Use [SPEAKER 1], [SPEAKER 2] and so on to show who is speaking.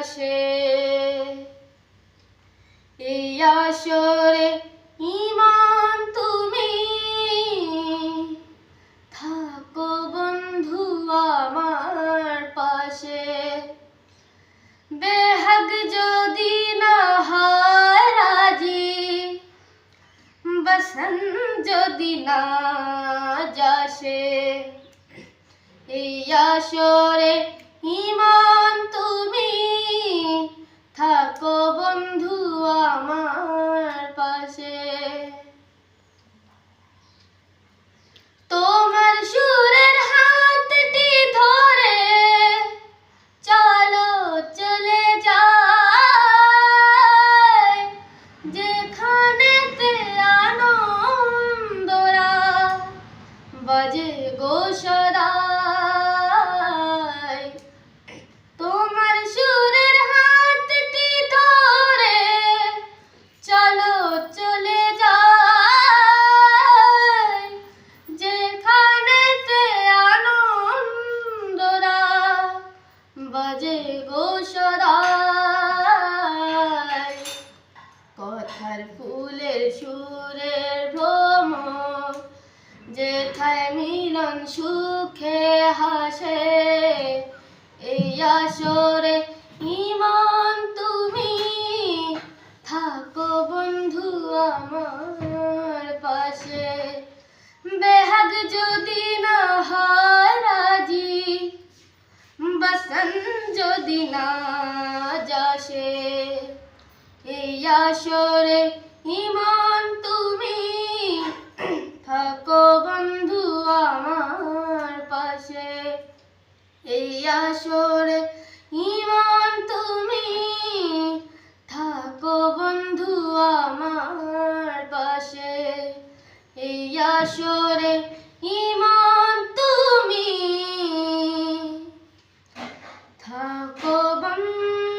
[SPEAKER 1] পাশে এই আসরে ইমান তুমি। থাকো বন্ধু আমার পাশে। বেহাগ যদি না হয় রাজি, বসন যদি না যাসে। এই আসরে ইমান তুমি। থাকো বন্ধু আমার। সদাই কথার ফুলের সুরের ভ্রম যেথায় মিলন সুখে হাসে, এই আসরে ইমান তুমি। থাকো বন্ধু আমার পাশে। বেহাগ যদি বসন যদি না যাসে, এই আসরে ইমান তুমি থাকো বন্ধু আমার পাশে। এই আসরে ইমান তুমি থাকো বন্ধু আমার পাশে। এই আসরে ইমান